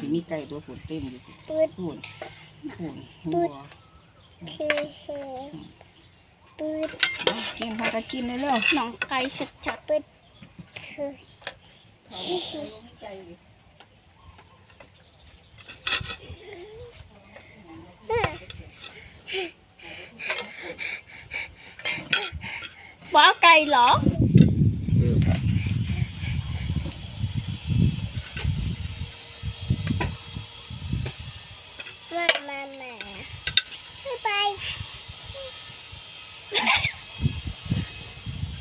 สิมีไก่ตัวผุนเต็มอยู่ปืดผุนผุนหัวคือปืดเอากินพากันกินเลยเร็วน้องไก่ชัดปืดคือๆว้าไก่เหรอ มามามาไปไป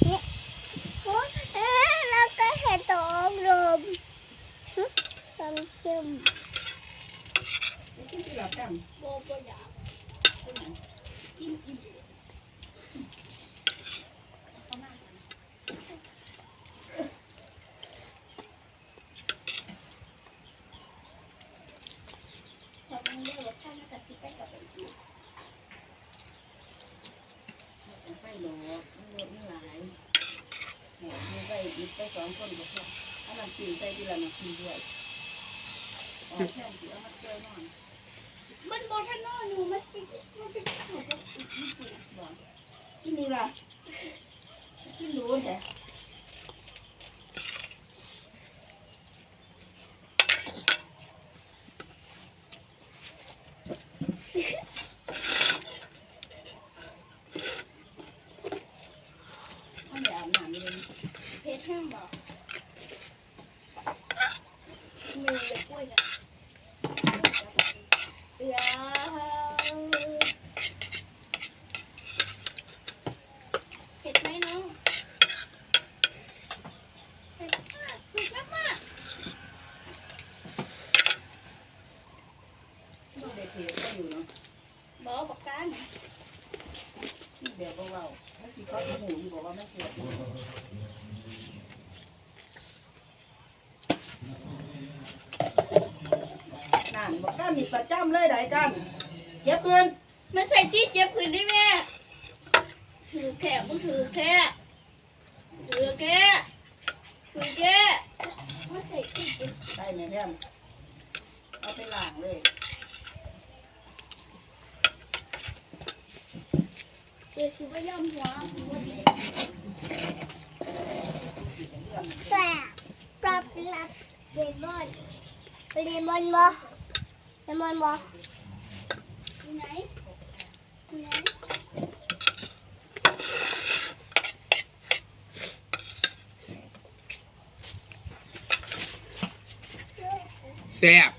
เนี่ยโอ้เอ๊ะแล้วก็เห็นตัวอบรมตำเข้ม กินที่หลับกัน โบโบอยาก ไปหลอกมันรถมันหลายแหมมีไปมีไปสองคนก็พอเอาน้ำกินใส่ทีละน้ำกินด้วยอ๋อแค่สิเอามาเจอนอนมันโบทันนอนอยู่มันปิดมันปิดหนูก็บอกกินนี่ล่ะกินรู้แท้ เอาอย่าอาบน้ำเลยเพชรแห้งบอกมือเลยกล้วยนเดี๋ยวเผ็ดไหมน้องเผ็ดมากเผ็ดมากมากต้องได้เพลก็อยู่เนาะบอกปากกาหน่ อยที่แบบเบาๆถ้าสิเขาจะหูอยู่บอกว่าไม่เสียนั่นบอกกันนี่ประจำเลยได้กันเก็บเงินมาใส่ที่เจ็บพื้นได้แม่ ถือแขกมึงถือแค่ถือแค่ถือแค่มาใส่ที่เจ็บ ได้ไหมแพมเอาไปล้างเลย เดี๋ยวสิวาย่อมหัวแซ่บปรับรับเลมอนเลมอนบ่เลมอนบ่อยู่ไหนอยู่ไหนแซ่บ